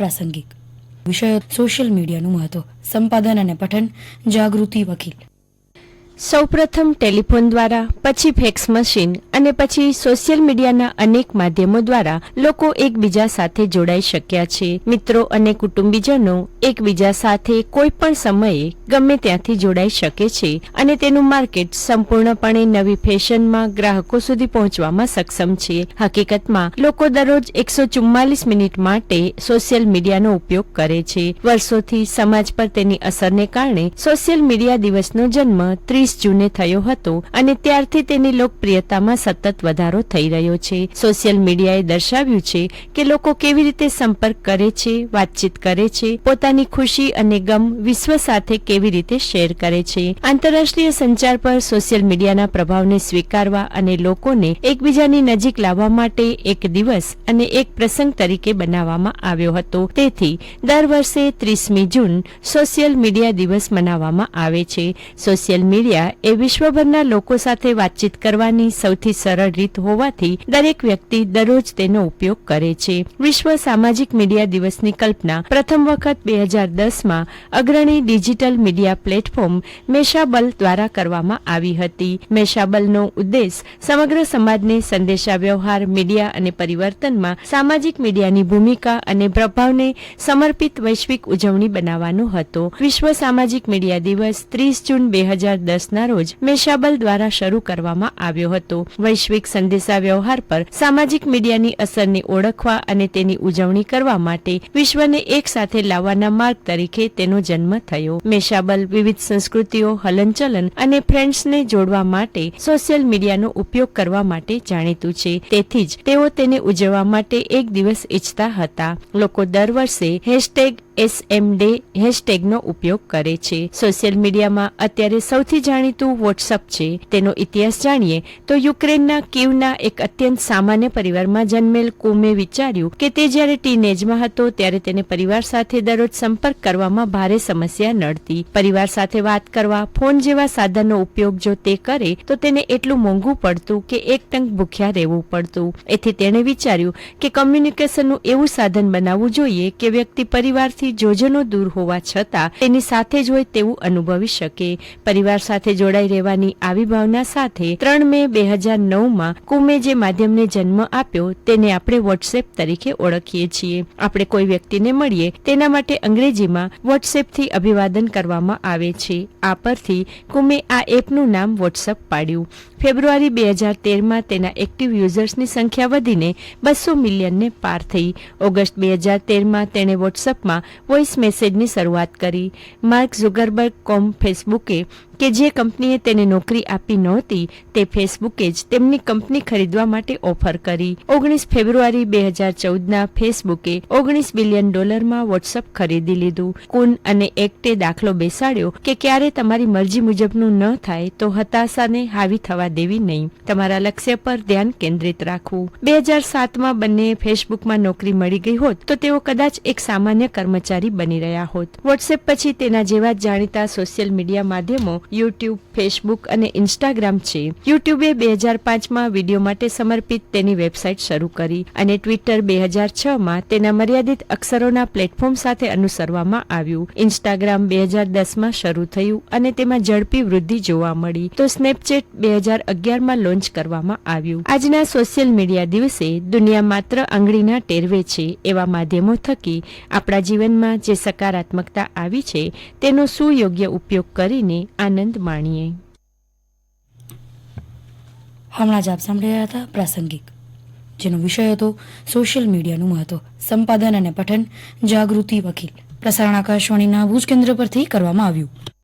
પ્રાસંગિક. વિષયો સોશિયલ મીડિયાનું મહત્વ સંપાદન અને પઠન જાગૃતિ વકીલ. સૌપ્રથમ ટેલિફોન દ્વારા, પછી ફેક્સ મશીન અને પછી સોશિયલ મીડિયાના અનેક માધ્યમો દ્વારા લોકો એકબીજા સાથે જોડાઈ શક્યા છે. મિત્રો અને કુટુંબીજનો એકબીજા સાથે કોઈ પણ સમયે ગમે ત્યાંથી જોડાઈ શકે છે અને તેનું માર્કેટ સંપૂર્ણપણે નવી ફેશનમાં ગ્રાહકો સુધી પહોંચવામાં સક્ષમ છે. હકીકતમાં, લોકો દરરોજ એકસો ચુમ્માલીસ મિનિટ માટે સોશિયલ મીડિયાનો ઉપયોગ કરે છે. વર્ષોથી સમાજ પર તેની અસરને કારણે સોશિયલ મીડિયા દિવસનો જન્મ ત્રીસ જૂને થયો હતો અને ત્યારથી તેની લોકપ્રિયતામાં સતત વધારો થઈ રહ્યો છે. સોશિયલ મીડિયાએ દર્શાવ્યું છે કે લોકો કેવી રીતે સંપર્ક કરે છે, વાતચીત કરે છે, પોતાની ખુશી અને ગમ વિશ્વ સાથે કેવી રીતે શેર કરે છે. આંતરરાષ્ટ્રીય સંચાર પર સોશિયલ મીડિયાના પ્રભાવને સ્વીકારવા અને લોકોને એકબીજાની નજીક લાવવા માટે એક દિવસ અને એક પ્રસંગ તરીકે બનાવવામાં આવ્યો હતો. તેથી દર વર્ષે ત્રીસમી જૂન સોશિયલ મીડિયા દિવસ મનાવવામાં આવે છે. સોશિયલ મીડિયા એ વિશ્વભરના લોકો સાથે વાતચીત કરવાની સૌથી સરળ રીત હોવાથી દરેક વ્યક્તિ દરરોજ તેનો ઉપયોગ કરે છે. વિશ્વ સામાજિક મીડિયા દિવસની કલ્પના પ્રથમ વખત બે હજાર અગ્રણી ડિજિટલ મીડિયા પ્લેટફોર્મ મેશાબલ દ્વારા કરવામાં આવી હતી. મેશાબલનો ઉદ્દેશ સમગ્ર સમાજને સંદેશા વ્યવહાર મીડિયા અને પરિવર્તનમાં સામાજિક મીડિયાની ભૂમિકા અને પ્રભાવને સમર્પિત વૈશ્વિક ઉજવણી બનાવવાનો હતો. વિશ્વ સામાજિક મીડિયા દિવસ ત્રીસ જૂન બે હજાર દસના રોજ મેશાબલ દ્વારા શરૂ કરવામાં આવ્યો હતો. વૈશ્વિક સંદેશા વ્યવહાર પર સામાજિક મીડિયાની અસરને ઓળખવા અને તેની ઉજવણી કરવા માટે વિશ્વને એક સાથે લાવવાના માર્ગ તરીકે તેનો જન્મ થયો. મેશાબલ વિવિધ સંસ્કૃતિઓ, હલનચલન અને ફ્રેન્ડ્સને જોડવા માટે સોશિયલ મીડિયાનો ઉપયોગ કરવા માટે જાણીતું છે. તેથી જ તેઓ તેને ઉજવવા માટે એક દિવસ ઈચ્છતા હતા. લોકો દર વર્ષે હેશટેગ એસએમ ડે હેશટેગનો ઉપયોગ કરે છે. સોશિયલ મીડિયામાં અત્યારે સૌથી જાણીતું વોટ્સઅપ છે. તેનો ઇતિહાસ જાણીએ તો યુક્રેનના કીવના એક અત્યંત સામાન્ય પરિવારમાં જન્મેલ કુમે વિચાર્યું કે તે જ્યારે ટીનેજમાં હતો ત્યારે તેને પરિવાર સાથે દરરોજ સંપર્ક કરવામાં ભારે સમસ્યા નડતી. પરિવાર સાથે વાત કરવા, ફોન જેવા સાધનનો ઉપયોગ જો તે કરે તો તેને એટલું મોંઘું પડતું કે એક ટંક ભૂખ્યા રહેવું પડતું. એથી તેણે વિચાર્યું કે કમ્યુનિકેશનનું એવું સાધન બનાવવું જોઈએ કે વ્યક્તિ પરિવારથી જોજનો દૂર હોવા છતાં તેની સાથે જ હોય તેવું અનુભવી શકે. પરિવાર સાથે જોડાઈ રહેવાની આવી ભાવના સાથે ત્રણ મે બે હજાર નવમાં કુમે જે માધ્યમને જન્મ આપ્યો તેને આપણે વોટ્સએપ તરીકે ઓળખીએ છીએ. આપણે કોઈ વ્યક્તિને મળીએ તેના માટે અંગ્રેજીમાં વોટ્સએપથી અભિવાદન કરવામાં આવે છે. આ પરથી કુમે આ એપનું નામ વોટ્સઅપ પાડ્યું. ફેબ્રુઆરી બે હજાર તેરમાં તેના એક્ટિવ યુઝર્સની સંખ્યા વધીને બસો મિલિયનને પાર થઈ. ઓગસ્ટ બે હજાર તેરમાં તેણે વોટ્સઅપમાં વોઇસ મેસેજની શરૂઆત કરી. માર્ક ઝુગરબર્ગ કોમ ફેસબુકે કે જે કંપનીએ તેને નોકરી આપી નહોતી, તે ફેસબુકે જ તેમની કંપની ખરીદવા માટે ઓફર કરી. ઓગણીસ ફેબ્રુઆરી બે હજાર ચૌદના ફેસબુકે ઓગણીસ બિલિયન ડોલરમાં વોટ્સઅપ ખરીદી લીધું. કુન અને એક્ટે દાખલો બેસાડ્યો કે ક્યારે તમારી મરજી મુજબનું ન થાય તો હતાશાને હાવી થવા દેવી નહીં. તમારા લક્ષ્ય પર ધ્યાન કેન્દ્રિત રાખવું. બે હજાર સાતમાં બંને ફેસબુકમાં નોકરી મળી ગઈ હોત તો તેઓ કદાચ એક સામાન્ય કર્મચારી બની રહ્યા હોત. વોટ્સએપ પછી તેના જેવા જાણીતા સોશિયલ મીડિયા માધ્યમો યુટ્યુબ, ફેસબુક અને ઇન્સ્ટાગ્રામ છે. યુટ્યુબે બે હજાર પાંચમાં વીડિયો માટે સમર્પિત તેની વેબસાઇટ શરૂ કરી અને ટ્વિટર બે હજાર છમાં તેના મર્યાદિત અક્ષરોના પ્લેટફોર્મ સાથે અનુસરવામાં આવ્યું. ઇન્સ્ટાગ્રામ બે હજાર દસમાં શરૂ થયું અને તેમાં ઝડપી વૃદ્ધિ જોવા મળી. તો સ્નેપચેટ બે હજાર અગિયારમાં લોન્ચ કરવામાં આવ્યું. આજના સોશિયલ મીડિયા દિવસે દુનિયા માત્ર આંગળીના ટેરવે છે એવા માધ્યમો થકી આપણા જીવનમાં જે સકારાત્મકતા આવી છે તેનો સુયોગ્ય ઉપયોગ કરીને આનંદ માણીએ. હમણાં જ આપ સાંભળી રહ્યા હતા પ્રાસંગિક, જેનો વિષય હતો સોશિયલ મીડિયાનું મહત્વ, સંપાદન અને પઠન, જાગૃતિ વકીલ. પ્રસારણ આકાશવાણીના ભુજ કેન્દ્ર પરથી કરવામાં આવ્યું.